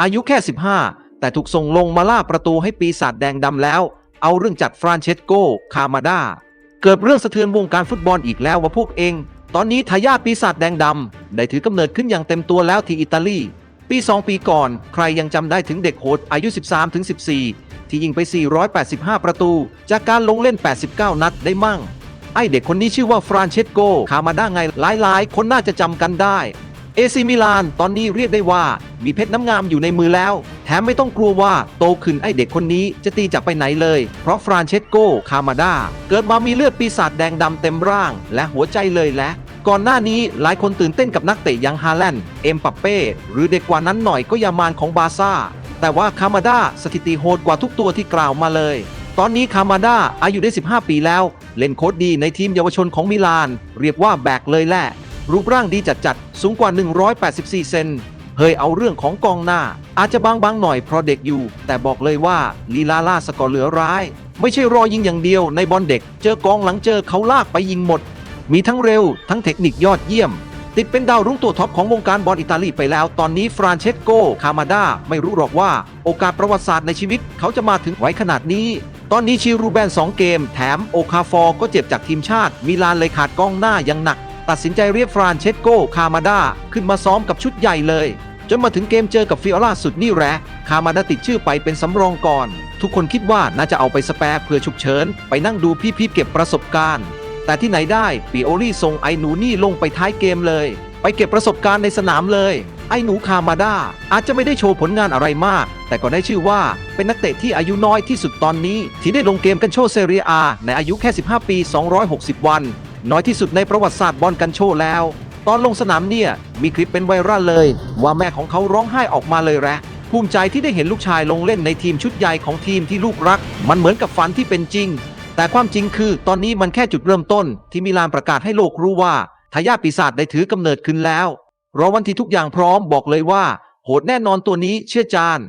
อายุแค่ 15 แต่ถูกส่งลงมาล่าประตูให้ปีศาจแดงดำแล้ว เอาเรื่องจัดฟรานเชสโก คามาดา เกิดเรื่องสะเทือนวงการฟุตบอลอีกแล้วว่าพวกเอง ตอนนี้ทายาทปีศาจแดงดำได้ถือกำเนิดขึ้นอย่างเต็มตัวแล้วที่อิตาลี ปี 2 ปีก่อน ใครยังจำได้ถึงเด็กโหดอายุ 13-14 ที่ยิงไป 485 ประตู จากการลงเล่น 89 นัดได้มั่งไอเด็กคนนี้ชื่อว่าฟรานเชสโก คามาด้าไงหลายๆ คนน่าจะจำกันได้ เอซิมิลานตอนนี้เรียกได้ว่ามีเพชรน้ำงามอยู่ในมือแล้ว แถมไม่ต้องกลัวว่าโตขึ้นไอเด็กคนนี้จะตีจากไปไหนเลย เพราะฟรานเชสโกคามาดา เกิดมามีเลือดปีศาจแดงดำเต็มร่าง และหัวใจเลยและ ก่อนหน้านี้หลายคนตื่นเต้นกับนักเตะยังฮาแลนด์เอ็มปัปเป้หรือเด็กกว่านั้นหน่อยก็ยามานของบาซ่า แต่ว่าคามาดาสถิติโหดกว่าทุกตัวที่กล่าวมาเลย ตอนนี้คามาดาอายุได้ 15 ปีแล้ว เล่นโค้ดดีในทีมเยาวชนของมิลาน เรียกว่าแบกเลยแหละ รูปร่างดีจัดๆ สูงกว่า 184 เซนเฮยเอาเรื่องของกองหน้า อาจจะบางบางๆหน่อยเพราะเด็กอยู่ แต่บอกเลยว่าลีลาล่าสกอร์เหลือร้าย ไม่ใช่รอยิงอย่างเดียวในบอลเด็ก เจอกองหลังเจอเขาลากไปยิงหมด มีทั้งเร็ว ทั้งเทคนิคยอดเยี่ยม ติดเป็นดาวรุ่งตัวท็อปของวงการบอลอิตาลีไปแล้ว ตอนนี้ฟรานเชสโก คามาดาไม่รู้หรอกว่า โอกาสประวัติศาสตร์ในชีวิตเขาจะมาถึงไว้ขนาดนี้ ตอนนี้ชิรูแบน2เกม แถมโอคาฟอร์ก็เจ็บจากทีมชาติมิลานเลยขาดกองหน้าอย่างหนัก ตัดสินใจเรียกฟรานเชสโก คามาดาขึ้นมาซ้อมกับชุดใหญ่เลย จนมาถึงเกมเจอกับฟิโอลาสุดนี่แหละคามาดาติดชื่อไปเป็นสำรองก่อน ทุกคนคิดว่าน่าจะเอาไปสแปร์เพื่อฉุกเฉิน ไปนั่งดูพี่ๆเก็บประสบการณ์ แต่ที่ไหนได้ปีโอลี่ส่งไอหนูนี่ลงไปท้ายเกมเลย ไปเก็บประสบการณ์ในสนามเลย ไอหนูคามาดาอาจจะไม่ได้โชว์ผลงานอะไรมาก แต่ก็ได้ชื่อว่าเป็นนักเตะที่อายุน้อยที่สุดตอนนี้ ที่ได้ลงเกมกันโชว์เซเรียอาในอายุแค่ 15 ปี 260 วัน น้อยที่สุดในประวัติศาสตร์บอลกันโชแล้ว ตอนลงสนามเนี่ย มีคลิปเป็นไวรัลเลย ว่าแม่ของเขาร้องไห้ออกมาเลยแหละภูมิใจที่ได้เห็นลูกชายลงเล่นในทีมชุดใหญ่ของทีมที่ลูกรัก มันเหมือนกับฝันที่เป็นจริง แต่ความจริงคือ ตอนนี้มันแค่จุดเริ่มต้น ที่มิลานประกาศให้โลกรู้ว่าทายาทปีศาจได้ถือกำเนิดขึ้นแล้วรอวันที่ทุกอย่างพร้อมบอกเลยว่า โหดแน่นอนตัวนี้เชื่อจาน